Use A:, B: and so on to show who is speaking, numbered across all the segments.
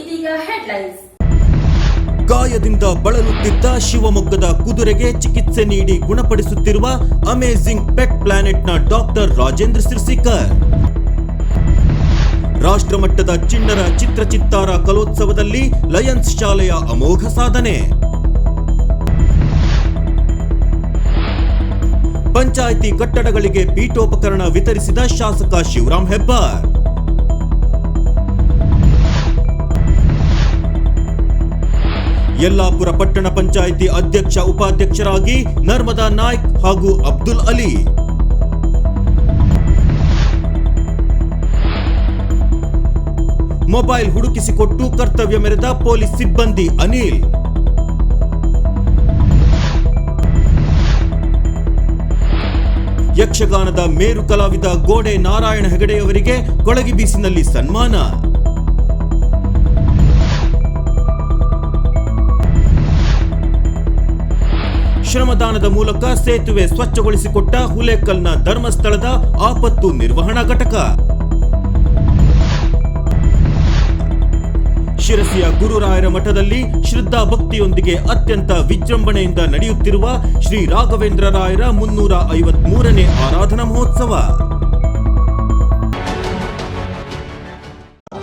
A: ಇದೀಗ ಹೆಡ್ಲೈನ್ಸ್
B: ಗಾಯದಿಂದ ಬಳಲುತ್ತಿದ್ದ ಶಿವಮೊಗ್ಗದ ಕುದುರೆಗೆ ಚಿಕಿತ್ಸೆ ನೀಡಿ ಗುಣಪಡಿಸುತ್ತಿರುವ ಅಮೇಜಿಂಗ್ ಪೆಟ್ ಪ್ಲಾನೆಟ್ನ ಡಾಕ್ಟರ್ ರಾಜೇಂದ್ರ ಸಿರ್ಸಿಕರ್. ರಾಷ್ಟ್ರಮಟ್ಟದ ಚಿಣ್ಣರ ಚಿತ್ರಚಿತ್ತಾರ ಕಲೋತ್ಸವದಲ್ಲಿ ಲಯನ್ಸ್ ಶಾಲೆಯ ಅಮೋಘ ಸಾಧನೆ. ಪಂಚಾಯಿತಿ ಕಟ್ಟಡಗಳಿಗೆ ಪೀಠೋಪಕರಣ ವಿತರಿಸಿದ ಶಾಸಕ ಶಿವರಾಮ್ ಹೆಬ್ಬಾರ್. ಯಲ್ಲಾಪುರ ಪಟ್ಟಣ ಪಂಚಾಯಿತಿ ಅಧ್ಯಕ್ಷ, ಉಪಾಧ್ಯಕ್ಷರಾಗಿ ನರ್ಮದಾ ನಾಯ್ಕ್ ಹಾಗೂ ಅಬ್ದುಲ್ ಅಲಿ. ಮೊಬೈಲ್ ಹುಡುಕಿಸಿಕೊಟ್ಟು ಕರ್ತವ್ಯ ಮೆರೆದ ಪೊಲೀಸ್ ಸಿಬ್ಬಂದಿ ಅನಿಲ್. ಯಕ್ಷಗಾನದ ಮೇರು ಕಲಾವಿದ ಗೋಡೆ ನಾರಾಯಣ ಹೆಗಡೆಯವರಿಗೆ ಕೊಳಗಿ ಬೀಸಿನಲ್ಲಿ ಸನ್ಮಾನ. ಶ್ರಮದಾನದ ಮೂಲಕ ಸೇತುವೆ ಸ್ವಚ್ಛಗೊಳಿಸಿಕೊಟ್ಟ ಹುಲೇಕಲ್ನ ಧರ್ಮಸ್ಥಳದ ಆಪತ್ತು ನಿರ್ವಹಣಾ ಘಟಕ. ಶಿರಸಿಯ ಗುರುರಾಯರ ಮಠದಲ್ಲಿ ಶ್ರದ್ಧಾ ಭಕ್ತಿಯೊಂದಿಗೆ ಅತ್ಯಂತ ವಿಜೃಂಭಣೆಯಿಂದ ನಡೆಯುತ್ತಿರುವ ಶ್ರೀ ರಾಘವೇಂದ್ರ ರಾಯರ ಮುನ್ನೂರ ಐವತ್ಮೂರನೇ ಆರಾಧನಾ ಮಹೋತ್ಸವ.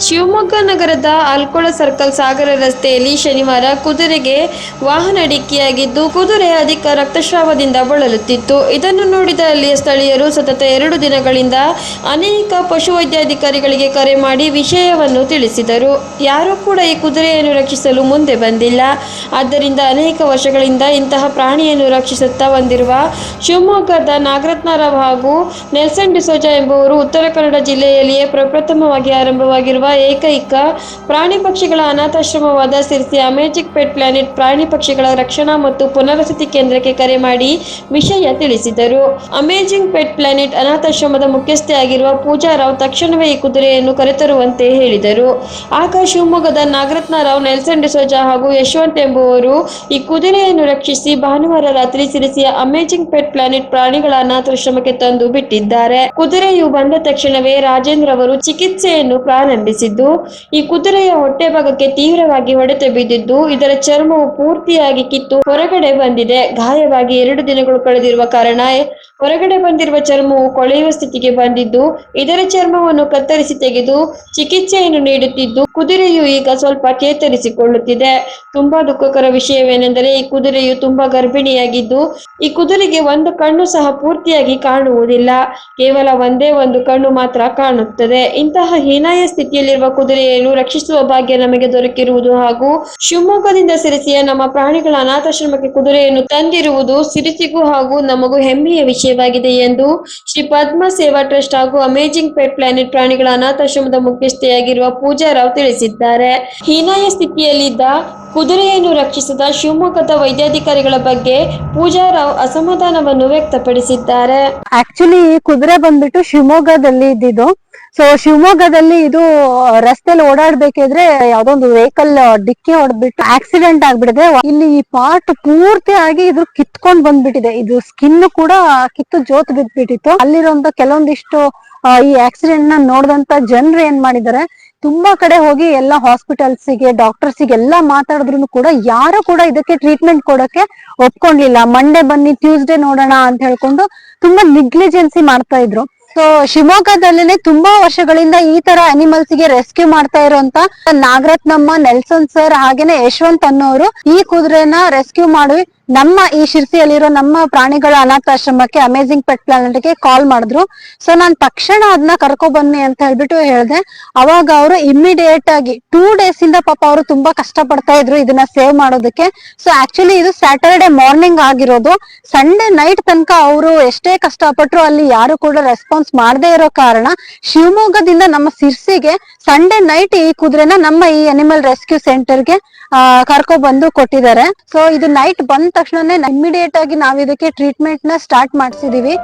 C: ಶಿವಮೊಗ್ಗ ನಗರದ ಆಲ್ಕೋಳ ಸರ್ಕಲ್ ಸಾಗರ ರಸ್ತೆಯಲ್ಲಿ ಶನಿವಾರ ಕುದುರೆಗೆ ವಾಹನ ಡಿಕ್ಕಿಯಾಗಿದ್ದು ಕುದುರೆ ಅಧಿಕ ರಕ್ತಸ್ರಾವದಿಂದ ಬಳಲುತ್ತಿತ್ತು. ಇದನ್ನು ನೋಡಿದ ಅಲ್ಲಿಯ ಸ್ಥಳೀಯರು ಸತತ ಎರಡು ದಿನಗಳಿಂದ ಅನೇಕ ಪಶುವೈದ್ಯಾಧಿಕಾರಿಗಳಿಗೆ ಕರೆ ಮಾಡಿ ವಿಷಯವನ್ನು ತಿಳಿಸಿದರು. ಯಾರೂ ಕೂಡ ಈ ಕುದುರೆಯನ್ನು ರಕ್ಷಿಸಲು ಮುಂದೆ ಬಂದಿಲ್ಲ. ಆದ್ದರಿಂದ ಅನೇಕ ವರ್ಷಗಳಿಂದ ಇಂತಹ ಪ್ರಾಣಿಯನ್ನು ರಕ್ಷಿಸುತ್ತಾ ಬಂದಿರುವ ಶಿವಮೊಗ್ಗದ ನಾಗರತ್ನರಾವ್ ಹಾಗೂ ನೆಲ್ಸನ್ ಡಿಸೋಜಾ ಎಂಬುವರು ಉತ್ತರ ಕನ್ನಡ ಜಿಲ್ಲೆಯಲ್ಲಿಯೇ ಪ್ರಪ್ರಥಮವಾಗಿ ಆರಂಭವಾಗಿರುವ ಏಕೈಕ ಪ್ರಾಣಿ ಪಕ್ಷಿಗಳ ಅನಾಥಾಶ್ರಮವಾದ ಸಿರಿಸಿ ಅಮೇಜಿಕ್ ಪೆಟ್ ಪ್ಲಾನೆಟ್ ಪ್ರಾಣಿ ಪಕ್ಷಿಗಳ ರಕ್ಷಣಾ ಮತ್ತು ಪುನರ್ವಸತಿ ಕೇಂದ್ರಕ್ಕೆ ಕರೆ ಮಾಡಿ ವಿಷಯ ತಿಳಿಸಿದರು. ಅಮೇಜಿಂಗ್ ಪೆಟ್ ಪ್ಲಾನೆಟ್ ಅನಾಥಾಶ್ರಮದ ಮುಖ್ಯಸ್ಥೆಯಾಗಿರುವ ಪೂಜಾ ರಾವ್ ತಕ್ಷಣವೇ ಈ ಕುದುರೆಯನ್ನು ಕರೆತರುವಂತೆ ಹೇಳಿದರು. ಆಗ ಶಿವಮೊಗ್ಗದ ನಾಗರತ್ನರಾವ್ ನೆಲ್ಸನ್ ಡಿಸೋಜಾ ಹಾಗೂ ಯಶವಂತ್ ಎಂಬುವರು ಈ ಕುದುರೆಯನ್ನು ರಕ್ಷಿಸಿ ಭಾನುವಾರ ರಾತ್ರಿ ಸಿರಿಸಿಯ ಅಮೇಜಿಂಗ್ ಪೆಟ್ ಪ್ಲಾನೆಟ್ ಪ್ರಾಣಿಗಳ ಅನಾಥಾಶ್ರಮಕ್ಕೆ ತಂದು ಬಿಟ್ಟಿದ್ದಾರೆ. ಕುದುರೆಯು ಬಂದ ತಕ್ಷಣವೇ ರಾಜೇಂದ್ರ ಅವರು ಚಿಕಿತ್ಸೆಯನ್ನು ಪ್ರಾರಂಭಿಸಿದ್ದು ಈ ಕುದುರೆಯ ಹೊಟ್ಟೆ ಭಾಗಕ್ಕೆ ತೀವ್ರವಾಗಿ ಹೊಡೆತ ಬಿದ್ದಿದ್ದು ಇದರ ಚರ್ಮವು ಪೂರ್ತಿಯಾಗಿ ಕಿತ್ತು ಹೊರಗಡೆ ಬಂದಿದೆ. ಗಾಯವಾಗಿ ಎರಡು ದಿನಗಳು ಕಳೆದಿರುವ ಕಾರಣ ಹೊರಗಡೆ ಬಂದಿರುವ ಚರ್ಮವು ಕೊಳೆಯುವ ಸ್ಥಿತಿಗೆ ಬಂದಿದ್ದು, ಇದರ ಚರ್ಮವನ್ನು ಕತ್ತರಿಸಿ ತೆಗೆದು ಚಿಕಿತ್ಸೆಯನ್ನು ನೀಡುತ್ತಿದ್ದು, ಕುದುರೆಯು ಈಗ ಸ್ವಲ್ಪ ಚೇತರಿಸಿಕೊಳ್ಳುತ್ತಿದೆ. ತುಂಬಾ ದುಃಖಕರ ವಿಷಯವೇನೆಂದರೆ, ಈ ಕುದುರೆಯು ತುಂಬಾ ಗರ್ಭಿಣಿಯಾಗಿದ್ದು, ಈ ಕುದುರೆಗೆ ಒಂದು ಕಣ್ಣು ಸಹ ಪೂರ್ತಿಯಾಗಿ ಕಾಣುವುದಿಲ್ಲ. ಕೇವಲ ಒಂದೇ ಒಂದು ಕಣ್ಣು ಮಾತ್ರ ಕಾಣುತ್ತದೆ. ಇಂತಹ ಹೀನಾಯ ಸ್ಥಿತಿಯಲ್ಲಿರುವ ಕುದುರೆಯನ್ನು ರಕ್ಷಿಸುವ ಭಾಗ್ಯ ನಮಗೆ ದೊರಕಿರುವುದು ಹಾಗೂ ಶಿವಮೊಗ್ಗದಿಂದ ಸಿರಿಸಿಯ ನಮ್ಮ ಪ್ರಾಣಿಗಳ ಅನಾಥಾಶ್ರಮಕ್ಕೆ ಕುದುರೆಯನ್ನು ತಂದಿರುವುದು ಸಿರಿಸಿಗೂ ಹಾಗೂ ನಮಗೂ ಹೆಮ್ಮೆಯ ವಿಷಯವಾಗಿದೆ ಎಂದು ಶ್ರೀ ಪದ್ಮ ಸೇವಾ ಟ್ರಸ್ಟ್ ಹಾಗೂ ಅಮೇಜಿಂಗ್ ಪೆಟ್ ಪ್ಲಾನೆಟ್ ಪ್ರಾಣಿಗಳ ಅನಾಥಾಶ್ರಮದ ಮುಖ್ಯಸ್ಥೆಯಾಗಿರುವ ಪೂಜಾ ರಾವ್ ತಿಳಿಸಿದ್ದಾರೆ. ಹೀನಾಯ ಸ್ಥಿತಿಯಲ್ಲಿದ್ದ ಕುದುರೆಯನ್ನು ರಕ್ಷಿಸಿದ ಶಿವಮೊಗ್ಗದ ವೈದ್ಯಾಧಿಕಾರಿಗಳ ಬಗ್ಗೆ ಪೂಜಾ ರಾವ್ ಅಸಮಾಧಾನವನ್ನು ವ್ಯಕ್ತಪಡಿಸಿದ್ದಾರೆ.
D: ಆಕ್ಚುಲಿ ಕುದುರೆ ಬಂದ್ಬಿಟ್ಟು ಶಿವಮೊಗ್ಗದಲ್ಲಿ ಇದ್ದಿದ್ದು. ಸೊ ಶಿವಮೊಗ್ಗದಲ್ಲಿ ಇದು ರಸ್ತೆಯಲ್ಲಿ ಓಡಾಡ್ಬೇಕಿದ್ರೆ ಯಾವ್ದೋ ಒಂದು ವೆಹಿಕಲ್ ಡಿಕ್ಕಿ ಹೊಡೆದ್ಬಿಟ್ಟು ಆಕ್ಸಿಡೆಂಟ್ ಆಗ್ಬಿಟ್ಟಿದೆ ಇಲ್ಲಿ ಈ ಪಾರ್ಟ್ ಪೂರ್ತಿಯಾಗಿ ಇದು ಕಿತ್ಕೊಂಡ್ ಬಂದ್ಬಿಟ್ಟಿದೆ. ಇದು ಸ್ಕಿನ್ ಕೂಡ ಕಿತ್ತು ಜೋತ್ ಬಿದ್ಬಿಟ್ಟಿತ್ತು. ಅಲ್ಲಿರೋ ಕೆಲವೊಂದಿಷ್ಟು ಈ ಆಕ್ಸಿಡೆಂಟ್ನ ನೋಡಿದಂತ ಜನರು ಏನ್ ಮಾಡಿದ್ದಾರೆ ತುಂಬಾ ಕಡೆ ಹೋಗಿ ಎಲ್ಲ ಹಾಸ್ಪಿಟಲ್ಸ್ಗೆ ಡಾಕ್ಟರ್ಸ್ಗೆ ಎಲ್ಲ ಮಾತಾಡಿದ್ರು ಕೂಡ ಯಾರು ಕೂಡ ಇದಕ್ಕೆ ಟ್ರೀಟ್ಮೆಂಟ್ ಕೊಡಕ್ಕೆ ಒಪ್ಕೊಂಡಿಲ್ಲ. ಮಂಡೇ ಬನ್ನಿ ಟ್ಯೂಸ್ಡೇ ನೋಡೋಣ ಅಂತ ಹೇಳ್ಕೊಂಡು ತುಂಬಾ ನಿಗ್ಲಿಜೆನ್ಸಿ ಮಾಡ್ತಾ ಇದ್ರು. ಸೊ ಶಿವಮೊಗ್ಗದಲ್ಲೇನೆ ತುಂಬಾ ವರ್ಷಗಳಿಂದ ಈ ತರ ಅನಿಮಲ್ಸ್ಗೆ ರೆಸ್ಕ್ಯೂ ಮಾಡ್ತಾ ಇರುವಂತ ನಾಗರತ್ನಮ್ಮ, ನೆಲ್ಸನ್ ಸರ್ ಹಾಗೇನೆ ಯಶವಂತ್ ಅನ್ನೋರು ಈ ಕುದುರೆನ ರೆಸ್ಕ್ಯೂ ಮಾಡಿ ನಮ್ಮ ಈ ಶಿರ್ಸಿಯಲ್ಲಿರೋ ನಮ್ಮ ಪ್ರಾಣಿಗಳ ಅನಾಥಾಶ್ರಮಕ್ಕೆ ಅಮೇಜಿಂಗ್ ಪೆಟ್ ಪ್ಲಾನೆಟ್ಗೆ ಕಾಲ್ ಮಾಡಿದ್ರು. ಸೊ ನಾನ್ ತಕ್ಷಣ ಅದನ್ನ ಕರ್ಕೊ ಬನ್ನಿ ಅಂತ ಹೇಳ್ಬಿಟ್ಟು ಹೇಳ್ದೆ. ಅವಾಗ ಅವರು ಇಮಿಡಿಯೇಟ್ ಆಗಿ ಟೂ ಡೇಸ್ ಇಂದ ಪಾಪ ಅವರು ತುಂಬಾ ಕಷ್ಟ ಪಡ್ತಾ ಇದ್ರು ಇದನ್ನ ಸೇವ್ ಮಾಡೋದಕ್ಕೆ. ಸೊ ಆಕ್ಚುಲಿ ಇದು ಸ್ಯಾಟರ್ಡೆ ಮಾರ್ನಿಂಗ್ ಆಗಿರೋದು. ಸಂಡೇ ನೈಟ್ ತನಕ ಅವರು ಎಷ್ಟೇ ಕಷ್ಟಪಟ್ಟರು ಅಲ್ಲಿ ಯಾರು ಕೂಡ ರೆಸ್ಪಾನ್ಸ್ ಮಾಡದೇ ಇರೋ ಕಾರಣ ಶಿವಮೊಗ್ಗದಿಂದ ನಮ್ಮ ಸಿರ್ಸಿಗೆ ಸಂಡೇ ನೈಟ್ ಈ ಕುದುರೆನ ನಮ್ಮ ಈ ಅನಿಮಲ್ ರೆಸ್ಕ್ಯೂ ಸೆಂಟರ್ಗೆ ಕರ್ಕೊ ಬಂದು ಕೊಟ್ಟಿದ್ದಾರೆ. ಸೊ ಇದು ನೈಟ್ ಬಂದ ತಕ್ಷಣನೇ ಇಮಿಡಿಯೇಟ್ ಆಗಿ ನಾವ್ ಇದಕ್ಕೆ ಟ್ರೀಟ್ಮೆಂಟ್ನ ಸ್ಟಾರ್ಟ್ ಮಾಡ್ಸಿದೀವಿ.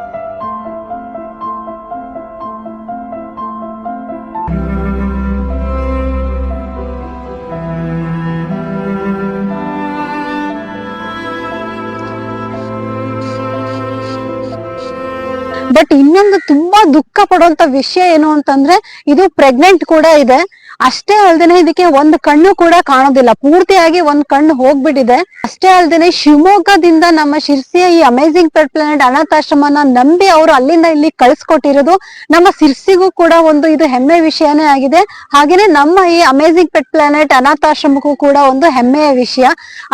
D: ಬಟ್ ಇನ್ನೊಂದು ತುಂಬಾ ದುಃಖ ಪಡುವಂತ ವಿಷಯ ಏನು ಅಂತಂದ್ರೆ ಇದು ಪ್ರೆಗ್ನೆಂಟ್ ಕೂಡ ಇದೆ. ಅಷ್ಟೇ ಅಲ್ದೇನೆ ಇದಕ್ಕೆ ಒಂದು ಕಣ್ಣು ಕೂಡ ಕಾಣೋದಿಲ್ಲ. ಪೂರ್ತಿಯಾಗಿ ಒಂದ್ ಕಣ್ಣು ಹೋಗ್ಬಿಟ್ಟಿದೆ. ಅಷ್ಟೇ ಅಲ್ದೇನೆ ಶಿವಮೊಗ್ಗದಿಂದ ನಮ್ಮ ಶಿರ್ಸಿಯ ಈ ಅಮೇಸಿಂಗ್ ಪೆಟ್ ಪ್ಲಾನೆಟ್ ಅನಾಥಾಶ್ರಮನ ನಂಬಿ ಅವರು ಅಲ್ಲಿಂದ ಇಲ್ಲಿ ಕಳ್ಸಿಕೊಟ್ಟಿರೋದು. ನಮ್ಮ ಸಿರ್ಸಿಗೂ ಕೂಡ ಒಂದು ಇದು ಹೆಮ್ಮೆ ವಿಷಯನೇ ಆಗಿದೆ. ಹಾಗೇನೆ ನಮ್ಮ ಈ ಅಮೇಸಿಂಗ್ ಪೆಟ್ ಪ್ಲಾನೆಟ್ ಅನಾಥಾಶ್ರಮಕ್ಕೂ ಕೂಡ ಒಂದು ಹೆಮ್ಮೆಯ ವಿಷಯ.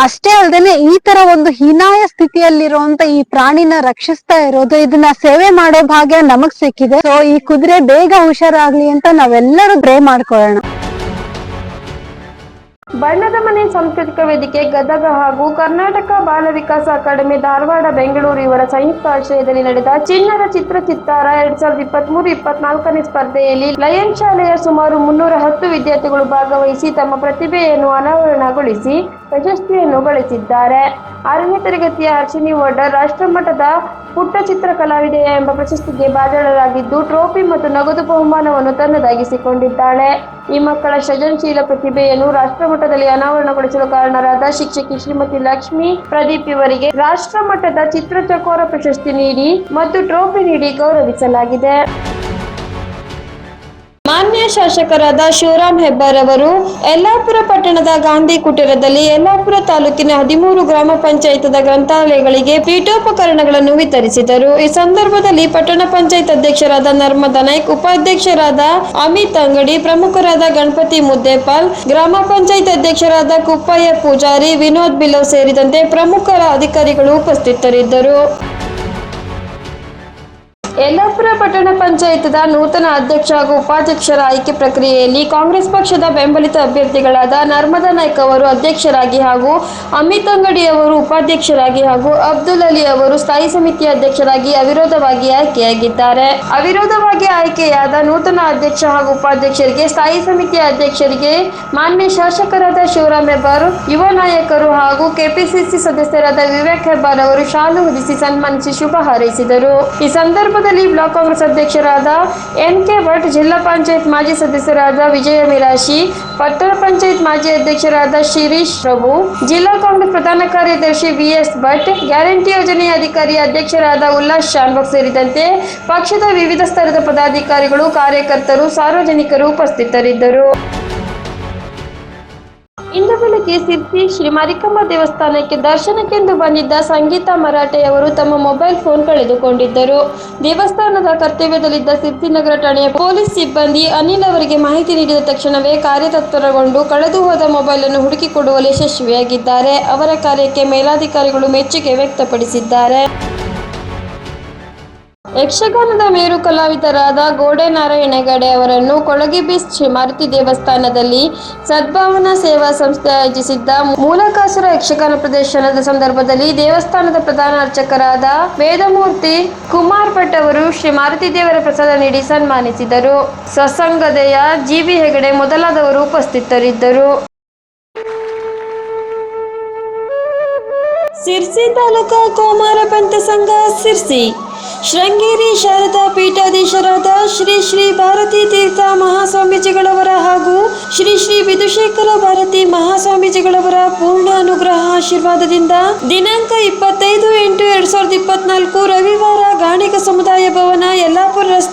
D: ಅಷ್ಟೇ ಅಲ್ದೇನೆ ಈ ತರ ಒಂದು ಹೀನಾಯ ಸ್ಥಿತಿಯಲ್ಲಿರುವಂತ ಈ ಪ್ರಾಣಿನ ರಕ್ಷಿಸ್ತಾ ಇರೋದು, ಇದನ್ನ ಸೇವೆ ಮಾಡೋ ಭಾಗ್ಯ ನಮಗ್ ಸಿಕ್ಕಿದೆ. ಸೊ ಈ ಕುದುರೆ ಬೇಗ ಹುಷಾರಾಗ್ಲಿ ಅಂತ ನಾವೆಲ್ಲರೂ ಪ್ರೇ ಮಾಡ್ಕೊಳ್ಳೋಣ.
C: ಬಣ್ಣದ ಮನೆ ಸಾಂಸ್ಕೃತಿಕ ವೇದಿಕೆ, ಗದಗ ಹಾಗೂ ಕರ್ನಾಟಕ ಬಾಲ ವಿಕಾಸ ಅಕಾಡೆಮಿ ಧಾರವಾಡ, ಬೆಂಗಳೂರು ಇವರ ಸಂಯುಕ್ತ ಆಶ್ರಯದಲ್ಲಿ ನಡೆದ ಚಿನ್ನದ ಚಿತ್ರ ಚಿತ್ತಾರ ಎರಡ್ ಸಾವಿರದ ಇಪ್ಪತ್ತ್ ನಾಲ್ಕನೇ ಸ್ಪರ್ಧೆಯಲ್ಲಿ ಲಯನ್ ಶಾಲೆಯ ಸುಮಾರು ಮುನ್ನೂರ ಹತ್ತು ವಿದ್ಯಾರ್ಥಿಗಳು ಭಾಗವಹಿಸಿ ತಮ್ಮ ಪ್ರತಿಭೆಯನ್ನು ಅನಾವರಣಗೊಳಿಸಿ ಪ್ರಶಸ್ತಿಯನ್ನು ಗಳಿಸಿದ್ದಾರೆ. ಆರನೇ ತರಗತಿಯ ಹರ್ಷಿನಿ ವಡ್ಡರ್ ರಾಷ್ಟ್ರಮಟ್ಟದ ಪುಟ್ಟ ಚಿತ್ರ ಕಲಾವಿದೆ ಎಂಬ ಪ್ರಶಸ್ತಿಗೆ ಭಾಜನರಾಗಿದ್ದು, ಟ್ರೋಫಿ ಮತ್ತು ನಗದು ಬಹುಮಾನವನ್ನು ತನ್ನದಾಗಿಸಿಕೊಂಡಿದ್ದಾಳೆ. ಈ ಮಕ್ಕಳ ಸೃಜನಶೀಲ ಪ್ರತಿಭೆಯನ್ನು ರಾಷ್ಟ್ರಮಟ್ಟದಲ್ಲಿ ಅನಾವರಣಗೊಳಿಸಲು ಕಾರಣರಾದ ಶಿಕ್ಷಕಿ ಶ್ರೀಮತಿ ಲಕ್ಷ್ಮಿ ಪ್ರದೀಪ್ ಇವರಿಗೆ ರಾಷ್ಟ್ರಮಟ್ಟದ ಚಿತ್ರ ಚಕೋರ ಪ್ರಶಸ್ತಿ ನೀಡಿ ಮತ್ತು ಟ್ರೋಫಿ ನೀಡಿ ಗೌರವಿಸಲಾಗಿದೆ. ಮಾನ್ಯ ಶಾಸಕರಾದ ಶಿವರಾಮ್ ಹೆಬ್ಬಾರ್ ಅವರು ಯಲ್ಲಾಪುರ ಪಟ್ಟಣದ ಗಾಂಧಿ ಕುಟೀರದಲ್ಲಿ ಯಲ್ಲಾಪುರ ತಾಲೂಕಿನ ಹದಿಮೂರು ಗ್ರಾಮ ಪಂಚಾಯತದ ಗ್ರಂಥಾಲಯಗಳಿಗೆ ಪೀಠೋಪಕರಣಗಳನ್ನು ವಿತರಿಸಿದರು. ಈ ಸಂದರ್ಭದಲ್ಲಿ ಪಟ್ಟಣ ಪಂಚಾಯತ್ ಅಧ್ಯಕ್ಷರಾದ ನರ್ಮದ ನಾಯ್ಕ್, ಉಪಾಧ್ಯಕ್ಷರಾದ ಅಮಿತ್ ಅಂಗಡಿ, ಪ್ರಮುಖರಾದ ಗಣಪತಿ ಮುದ್ದೇಪಾಲ್, ಗ್ರಾಮ ಪಂಚಾಯತ್ ಅಧ್ಯಕ್ಷರಾದ ಕುಪ್ಪಯ್ಯ ಪೂಜಾರಿ, ವಿನೋದ್ ಬಿಲೋ ಸೇರಿದಂತೆ ಪ್ರಮುಖರ ಅಧಿಕಾರಿಗಳು ಉಪಸ್ಥಿತರಿದ್ದರು. ಯಲ್ಲಾಪುರ ಪಟ್ಟಣ ಪಂಚಾಯತ್ದ ನೂತನ ಅಧ್ಯಕ್ಷ ಹಾಗೂ ಉಪಾಧ್ಯಕ್ಷರ ಆಯ್ಕೆ ಪ್ರಕ್ರಿಯೆಯಲ್ಲಿ ಕಾಂಗ್ರೆಸ್ ಪಕ್ಷದ ಬೆಂಬಲಿತ ಅಭ್ಯರ್ಥಿಗಳಾದ ನರ್ಮದಾ ನಾಯ್ಕ ಅವರು ಅಧ್ಯಕ್ಷರಾಗಿ ಹಾಗೂ ಅಮಿತ್ ಅಂಗಡಿ ಅವರು ಉಪಾಧ್ಯಕ್ಷರಾಗಿ ಹಾಗೂ ಅಬ್ದುಲ್ ಅಲಿ ಅವರು ಸ್ಥಾಯಿ ಸಮಿತಿ ಅಧ್ಯಕ್ಷರಾಗಿ ಅವಿರೋಧವಾಗಿ ಆಯ್ಕೆಯಾಗಿದ್ದಾರೆ. ಅವಿರೋಧವಾಗಿ ಆಯ್ಕೆಯಾದ ನೂತನ ಅಧ್ಯಕ್ಷ ಹಾಗೂ ಉಪಾಧ್ಯಕ್ಷರಿಗೆ ಸ್ಥಾಯಿ ಸಮಿತಿ ಅಧ್ಯಕ್ಷರಿಗೆ ಮಾನ್ಯ ಶಾಸಕರಾದ ಶಿವರಾಮ್ ಹೆಬ್ಬಾರ್, ಯುವ ನಾಯಕರು ಹಾಗೂ ಕೆಪಿಸಿಸಿ ಸದಸ್ಯರಾದ ವಿವೇಕ್ ಹೆಬ್ಬಾರ್ ಅವರು ಶಾಲು ಹೊದಿಸಿ ಸನ್ಮಾನಿಸಿ ಶುಭ ಹಾರೈಸಿದರು. ಈ ಸಂದರ್ಭದಲ್ಲಿ ಬ್ಲಾಕ್ ಕಾಂಗ್ರೆಸ್ ಅಧ್ಯಕ್ಷರಾದ ಎನ್ ಕೆ ಭಟ್, ಜಿಲ್ಲಾ ಪಂಚಾಯತ್ ಮಾಜಿ ಸದಸ್ಯರಾದ ವಿಜಯ ಮಿರಾಶಿ ಪಟ್ಟಣ ಪಂಚಾಯತ್ ಮಾಜಿ ಅಧ್ಯಕ್ಷರಾದ ಶಿರೀಶ್ ಪ್ರಭು, ಜಿಲ್ಲಾ ಕಾಂಗ್ರೆಸ್ ಪ್ರಧಾನ ಕಾರ್ಯದರ್ಶಿ ವಿಎಸ್ ಭಟ್, ಗ್ಯಾರಂಟಿ ಯೋಜನೆಯ ಅಧಿಕಾರಿ ಅಧ್ಯಕ್ಷರಾದ ಉಲ್ಲಾಸ್ ಶಾನ್ಬಾಗ್ ಸೇರಿದಂತೆ ಪಕ್ಷದ ವಿವಿಧ ಸ್ತರದ ಪದಾಧಿಕಾರಿಗಳು, ಕಾರ್ಯಕರ್ತರು, ಸಾರ್ವಜನಿಕರು ಉಪಸ್ಥಿತರಿದ್ದರು. ಇಂದು ಬೆಳಗ್ಗೆ ಸಿರ್ಸಿ ಶ್ರೀ ಮಾರಿಕಮ್ಮ ದೇವಸ್ಥಾನಕ್ಕೆ ದರ್ಶನಕ್ಕೆಂದು ಬಂದಿದ್ದ ಸಂಗೀತ ಮರಾಠೆಯವರು ತಮ್ಮ ಮೊಬೈಲ್ ಫೋನ್ ಕಳೆದುಕೊಂಡಿದ್ದರು. ದೇವಸ್ಥಾನದ ಕರ್ತವ್ಯದಲ್ಲಿದ್ದ ಸಿರ್ಸಿ ನಗರ ಠಾಣೆಯ ಪೊಲೀಸ್ ಸಿಬ್ಬಂದಿ ಅನಿಲ್ ಅವರಿಗೆ ಮಾಹಿತಿ ನೀಡಿದ ತಕ್ಷಣವೇ ಕಾರ್ಯತತ್ಪರಗೊಂಡು ಕಳೆದು ಹೋದ ಮೊಬೈಲ್ ಅನ್ನು ಹುಡುಕಿಕೊಡುವಲ್ಲಿ ಯಶಸ್ವಿಯಾಗಿದ್ದಾರೆ. ಅವರ ಕಾರ್ಯಕ್ಕೆ ಮೇಲಾಧಿಕಾರಿಗಳು ಮೆಚ್ಚುಗೆ ವ್ಯಕ್ತಪಡಿಸಿದ್ದಾರೆ. ಯಕ್ಷಗಾನದ ಮೇರು ಕಲಾವಿದರಾದ ಗೋಡೆ ನಾರಾಯಣ ಹೆಗಡೆ ಅವರನ್ನು ಕೊಳಗಿ ಶ್ರೀ ಮಾರುತಿ ದೇವಸ್ಥಾನದಲ್ಲಿ ಸದ್ಭಾವನಾ ಸೇವಾ ಸಂಸ್ಥೆ ಆಯೋಜಿಸಿದ್ದ ಮೂಲಕಾಸುರ ಯಕ್ಷಗಾನ ಪ್ರದರ್ಶನದ ಸಂದರ್ಭದಲ್ಲಿ ದೇವಸ್ಥಾನದ ಪ್ರಧಾನ ಅರ್ಚಕರಾದ ವೇದಮೂರ್ತಿ ಕುಮಾರ್ ಭಟ್ ಅವರು ಶ್ರೀ ಮಾರುತಿ ದೇವರ ಪ್ರಸಾದ ನೀಡಿ ಸನ್ಮಾನಿಸಿದರು. ಸ್ವಸಂಗದೆಯ ಜಿವಿ ಹೆಗಡೆ ಮೊದಲಾದವರು ಉಪಸ್ಥಿತರಿದ್ದರು. ಸಿರ್ಸಿ ತಾಲೂಕಾ ಕೋಮಾರ ಪಂಥ ಸಂಘ ಸಿರ್ಸಿ. ಶೃಂಗೇರಿ ಶಾರದಾ ಪೀಠಾಧೀಶರಾದ ಶ್ರೀ ಶ್ರೀ ಭಾರತೀ ತೀರ್ಥ ಮಹಾಸ್ವಾಮೀಜಿಗಳವರ ಹಾಗೂ ಶ್ರೀ ಶ್ರೀ ವಿಧುಶೇಖರ ಭಾರತಿ ಮಹಾಸ್ವಾಮೀಜಿಗಳವರ ಪೂರ್ಣ ಅನುಗ್ರಹ ಆಶೀರ್ವಾದದಿಂದ ದಿನಾಂಕ ಇಪ್ಪತ್ತೈದು ಎಂಟು ಎರಡ್ ಸಾವಿರದ ಇಪ್ಪತ್ನಾಲ್ಕು ರವಿವಾರ ಗಾಣಿಗ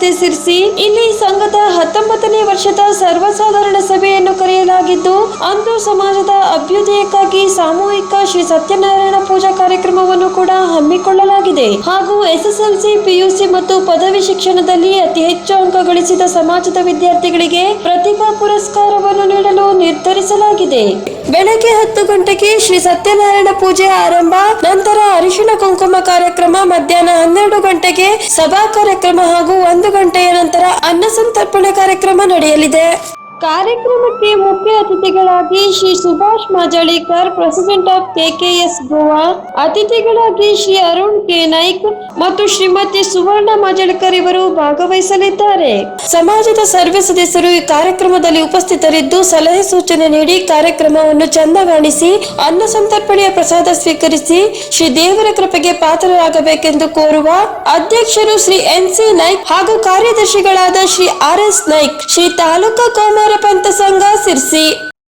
C: ಯಲ್ಲಾಪುರ ಸಿರಿಸಿ ಇಲ್ಲಿ ಸಂಘದ ಹತ್ತೊಂಬತ್ತನೇ ವರ್ಷದ ಸರ್ವಸಾಧಾರಣ ಸಭೆಯನ್ನು ಕರೆಯಲಾಗಿದ್ದು, ಅಂದು ಸಮಾಜದ ಅಭ್ಯುದಯಕ್ಕಾಗಿ ಸಾಮೂಹಿಕ ಶ್ರೀ ಸತ್ಯನಾರಾಯಣ ಪೂಜಾ ಕಾರ್ಯಕ್ರಮವನ್ನು ಕೂಡ ಹಮ್ಮಿಕೊಳ್ಳಲಾಗಿದೆ. ಹಾಗೂ ಎಸ್ಎಸ್ಎಲ್ಸಿ, ಪಿಯುಸಿ ಮತ್ತು ಪದವಿ ಶಿಕ್ಷಣದಲ್ಲಿ ಅತಿ ಹೆಚ್ಚು ಅಂಕ ಗಳಿಸಿದ ಸಮಾಜದ ವಿದ್ಯಾರ್ಥಿಗಳಿಗೆ ಪ್ರತಿಭಾ ಪುರಸ್ಕಾರವನ್ನು ನೀಡಲು ನಿರ್ಧರಿಸಲಾಗಿದೆ. ಬೆಳಗ್ಗೆ ಹತ್ತು ಗಂಟೆಗೆ ಶ್ರೀ ಸತ್ಯನಾರಾಯಣ ಪೂಜೆ ಆರಂಭ, ನಂತರ ಅರಿಶಿಣ ಕುಂಕುಮ ಕಾರ್ಯಕ್ರಮ ಮಧ್ಯಾಹ್ನ ಹನ್ನೆರಡು ಗಂಟೆಗೆ ಸಭಾ ಕಾರ್ಯಕ್ರಮ ಹಾಗೂ ಒಂದು ಗಂಟೆಯ ನಂತರ ಅನ್ನ ಸಂತರ್ಪಣೆ ಕಾರ್ಯಕ್ರಮ ನಡೆಯಲಿದೆ. ಕಾರ್ಯಕ್ರಮಕ್ಕೆ ಮುಖ್ಯ ಅತಿಥಿಗಳಾಗಿ Shri Subhash Majalikar president of KKS Goa ಅತಿಥಿಗಳಾಗಿ ಶ್ರೀ ಅರುಣ್ ಕೆ. ನಾಯ್ಕ್ ಮತ್ತು ಶ್ರೀಮತಿ ಸುವರ್ಣ ಮಾಜಳಿಕರ್ ಇವರು ಭಾಗವಹಿಸಲಿದ್ದಾರೆ. ಸಮಾಜದ ಸರ್ವ ಸದಸ್ಯರು ಈ ಕಾರ್ಯಕ್ರಮದಲ್ಲಿ ಉಪಸ್ಥಿತರಿದ್ದು ಸಲಹೆ ಸೂಚನೆ ನೀಡಿ ಕಾರ್ಯಕ್ರಮವನ್ನು ಚಂದಗಾಣಿಸಿ, ಅನ್ನ ಸಂತರ್ಪಣೆಯ ಪ್ರಸಾದ ಸ್ವೀಕರಿಸಿ ಶ್ರೀ ದೇವರ ಕೃಪೆಗೆ ಪಾತ್ರರಾಗಬೇಕೆಂದು ಕೋರುವ ಅಧ್ಯಕ್ಷರು ಶ್ರೀ ಎನ್ ಸಿ ನಾಯ್ಕ್ ಹಾಗೂ ಕಾರ್ಯದರ್ಶಿಗಳಾದ ಶ್ರೀ ಆರ್ ಎಸ್ ನಾಯ್ಕ್, ಶ್ರೀ ತಾಲೂಕಾ ಕೋಮಾರ ಪಂಥ ಸಂಘ ಸಿರ್ಸಿ.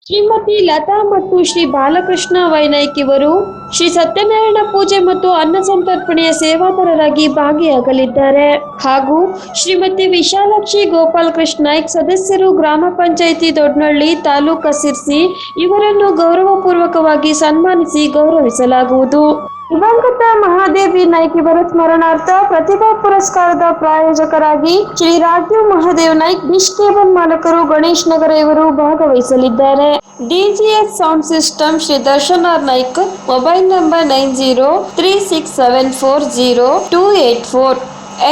C: ಶ್ರೀಮತಿ ಲತಾ ಮತ್ತು ಶ್ರೀ ಬಾಲಕೃಷ್ಣ ವೈನಾಯ್ಕ್ ಇವರು ಶ್ರೀ ಸತ್ಯನಾರಾಯಣ ಪೂಜೆ ಮತ್ತು ಅನ್ನ ಸಂತರ್ಪಣೆಯ ಸೇವಾದಾರರಾಗಿ ಭಾಗಿಯಾಗಲಿದ್ದಾರೆ. ಹಾಗೂ ಶ್ರೀಮತಿ ವಿಶಾಲಾಕ್ಷಿ ಗೋಪಾಲ್ ಕೃಷ್ಣ ಸದಸ್ಯರು ಗ್ರಾಮ ಪಂಚಾಯಿತಿ ದೊಡ್ಡನಹಳ್ಳಿ ತಾಲೂಕು ಸಿರ್ಸಿ ಇವರನ್ನು ಗೌರವಪೂರ್ವಕವಾಗಿ ಸನ್ಮಾನಿಸಿ ಗೌರವಿಸಲಾಗುವುದು. ದಿವಂಗತ ಮಹಾದೇವಿ ನಾಯ್ಕ್ ಇವರ ಸ್ಮರಣಾರ್ಥ ಪ್ರತಿಭಾ ಪುರಸ್ಕಾರದ ಪ್ರಾಯೋಜಕರಾಗಿ ಶ್ರೀ ರಾಜೀವ್ ಮಹಾದೇವ್ ನಾಯ್ಕ್ ಕೇಬಲ್ ಮಾಲಕರು ಗಣೇಶ್ ನಗರ ಇವರು ಭಾಗವಹಿಸಲಿದ್ದಾರೆ. DGS sound system Shri Darshan R Naik, mobile number nine zero three six seven four zero two eight four.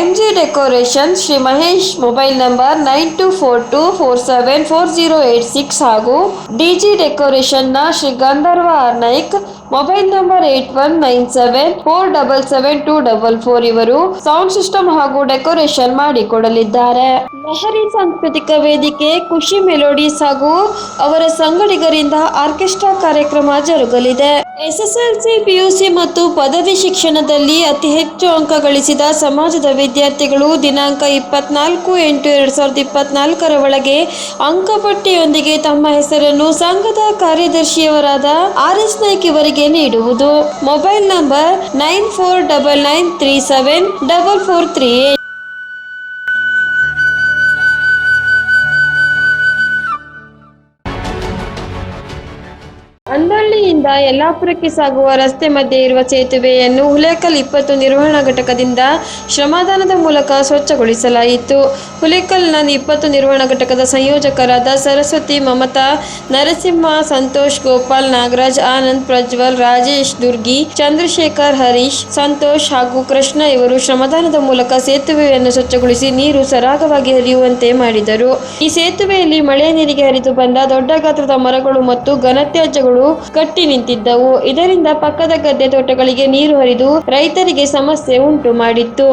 C: MG decoration Shri Mahesh, mobile number nine two four two four seven four zero eight six ಹಾಗೂ DG ಡೆಕೋರೇಷನ್ನ Shri Gandharva R Naik mobile number eight one nine seven four double seven two double four ಇವರು sound system ಹಾಗೂ decoration ಮಾಡಿಕೊಡಲಿದ್ದಾರೆ ಲಹರಿ ಸಾಂಸ್ಕೃತಿಕ ವೇದಿಕೆ, ಖುಷಿ melodies ಹಾಗೂ ಅವರ ಸಂಗಡಿಗರಿಂದ ಆರ್ಕೆಸ್ಟ್ರಾ ಕಾರ್ಯಕ್ರಮ ಜರುಗಲಿದೆ. ಎಸ್ಎಸ್ಎಲ್ಸಿ, ಪಿಯುಸಿ ಮತ್ತು ಪದವಿ ಶಿಕ್ಷಣದಲ್ಲಿ ಅತಿ ಹೆಚ್ಚು ಅಂಕ ಗಳಿಸಿದ ಸಮಾಜದ ವಿದ್ಯಾರ್ಥಿಗಳು ದಿನಾಂಕ ಇಪ್ಪತ್ನಾಲ್ಕು ಎಂಟು ಎರಡು ಸಾವಿರದ ಇಪ್ಪತ್ನಾಲ್ಕರ ಒಳಗೆ ಅಂಕಪಟ್ಟಿಯೊಂದಿಗೆ ತಮ್ಮ ಹೆಸರನ್ನು ಸಂಘದ ಕಾರ್ಯದರ್ಶಿಯವರಾದ ಆರ್ ಎಸ್ ನಾಯ್ಕ್ ಇವರಿಗೆ ನೀಡುವುದು. Mobile number nine four double nine three seven double four three ಅಂದಳ್ಳಿಯಿಂದ ಯಲ್ಲಾಪುರಕ್ಕೆ ಸಾಗುವ ರಸ್ತೆ ಮಧ್ಯೆ ಇರುವ ಸೇತುವೆಯನ್ನು ಹುಲೇಕಲ್ ಇಪ್ಪತ್ತು ನಿರ್ವಹಣಾ ಘಟಕದಿಂದ ಶ್ರಮದಾನದ ಮೂಲಕ ಸ್ವಚ್ಛಗೊಳಿಸಲಾಯಿತು. ಹುಲೇಕಲ್ನ ಇಪ್ಪತ್ತು ನಿರ್ವಹಣಾ ಘಟಕದ ಸಂಯೋಜಕರಾದ ಸರಸ್ವತಿ, ಮಮತಾ, ನರಸಿಂಹ, ಸಂತೋಷ್, ಗೋಪಾಲ್ ನಾಗರಾಜ್, ಆನಂದ್ ಪ್ರಜ್ವಲ್, ರಾಜೇಶ್ ದುರ್ಗಿ, ಚಂದ್ರಶೇಖರ್, ಹರೀಶ್, ಸಂತೋಷ್ ಹಾಗೂ ಕೃಷ್ಣ ಇವರು ಶ್ರಮದಾನದ ಮೂಲಕ ಸೇತುವೆಯನ್ನು ಸ್ವಚ್ಛಗೊಳಿಸಿ ನೀರು ಸರಾಗವಾಗಿ ಹರಿಯುವಂತೆ ಮಾಡಿದರು. ಈ ಸೇತುವೆಯಲ್ಲಿ ಮಳೆ ನೀರಿಗೆ ಹರಿದು ಬಂದ ದೊಡ್ಡ ಗಾತ್ರದ ಮರಗಳು ಮತ್ತು ಘನತ್ಯಾಜ್ಯಗಳು ಕಟ್ಟಿ ನಿಂತಿದ್ದವು. ಇದರಿಂದ ಪಕ್ಕದ ಗದ್ದೆ ತೋಟಗಳಿಗೆ ನೀರು ಹರಿದು ರೈತರಿಗೆ ಸಮಸ್ಯೆ ಉಂಟು ಮಾಡಿತ್ತು.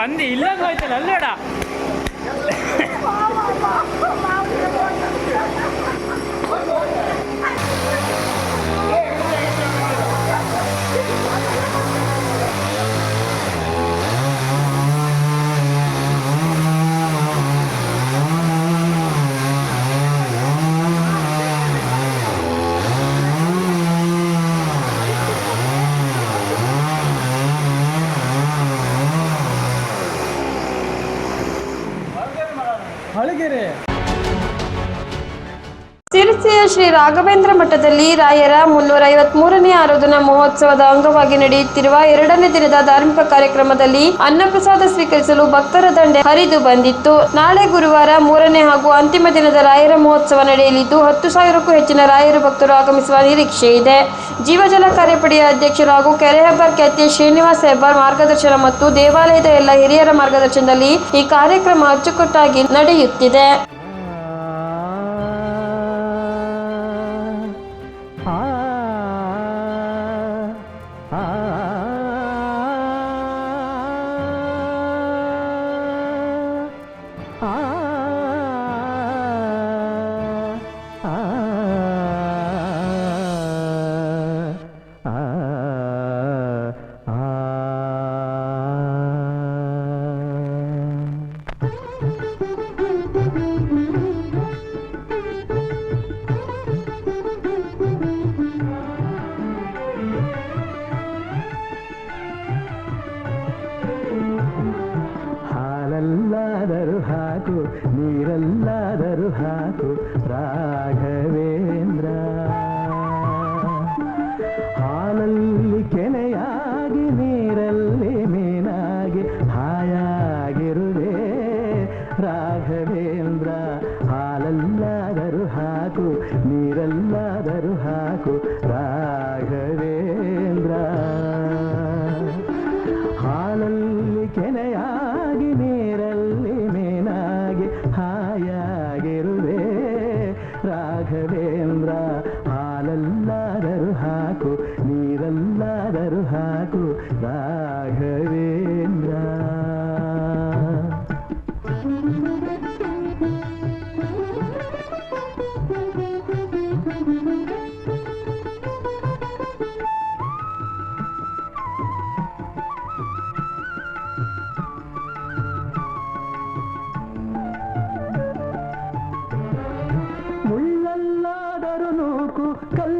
E: பந்து
C: இல்லங்க நல்லடா. ರಾಘವೇಂದ್ರ ಮಠದಲ್ಲಿ ರಾಯರ ಮುನ್ನೂರ ಐವತ್ಮೂರನೇ ಆರಾಧನಾ ಮಹೋತ್ಸವದ ಅಂಗವಾಗಿ ನಡೆಯುತ್ತಿರುವ ಎರಡನೇ ದಿನದ ಧಾರ್ಮಿಕ ಕಾರ್ಯಕ್ರಮದಲ್ಲಿ ಅನ್ನಪ್ರಸಾದ ಸ್ವೀಕರಿಸಲು ಭಕ್ತರ ದಂಡೆ ಹರಿದು ಬಂದಿತ್ತು. ನಾಳೆ ಗುರುವಾರ ಮೂರನೇ ಹಾಗೂ ಅಂತಿಮ ದಿನದ ರಾಯರ ಮಹೋತ್ಸವ ನಡೆಯಲಿದ್ದು, ಹತ್ತು ಸಾವಿರಕ್ಕೂ ಹೆಚ್ಚಿನ ರಾಯರ ಭಕ್ತರು ಆಗಮಿಸುವ ನಿರೀಕ್ಷೆ ಇದೆ. ಜೀವಜಲ ಕಾರ್ಯಪಡೆಯ ಅಧ್ಯಕ್ಷರು ಹಾಗೂ ಕೆರೆ ಹೆಬ್ಬಾರ್ ಖ್ಯಾತಿಯ ಶ್ರೀನಿವಾಸ ಹೆಬ್ಬಾರ್ ಮಾರ್ಗದರ್ಶನ ಮತ್ತು ದೇವಾಲಯದ ಎಲ್ಲ ಹಿರಿಯರ ಮಾರ್ಗದರ್ಶನದಲ್ಲಿ ಈ ಕಾರ್ಯಕ್ರಮ ಅಚ್ಚುಕಟ್ಟಾಗಿ ನಡೆಯುತ್ತಿದೆ.
F: के ने कल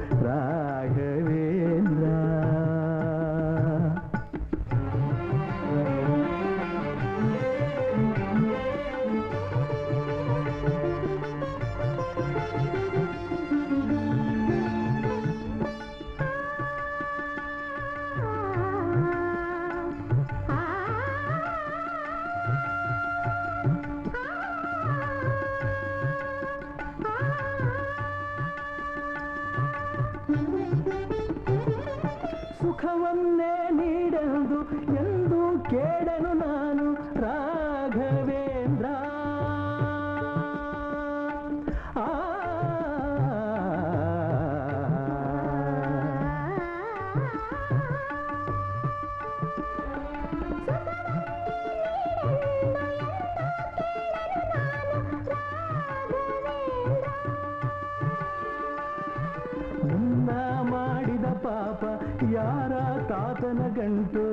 F: ತಾತನ ಗಂಟು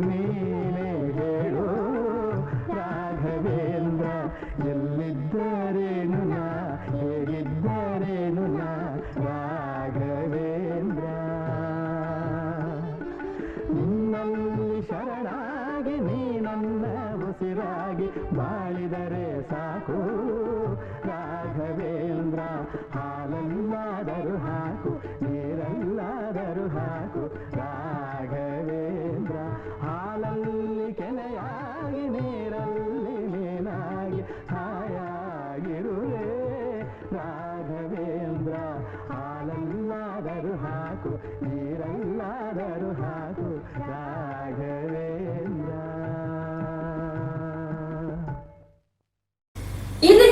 F: ನೀನೇ ಹೇಳು ರಾಘವೇಂದ್ರ ಎಲ್ಲಿದ್ದರೇನು ನಾ? ಹೇಗಿದ್ದರೇನು ನಾ? ರಾಘವೇಂದ್ರ ನಿನ್ನಲ್ಲಿ ಶರಣಾಗಿ ನೀ ನನ್ನ ಉಸಿರಾಗಿ ಬಾಳಿದರೆ ಸಾಕು. ರಾಘವೇಂದ್ರ ಹಾಲಲ್ಲಾದರೂ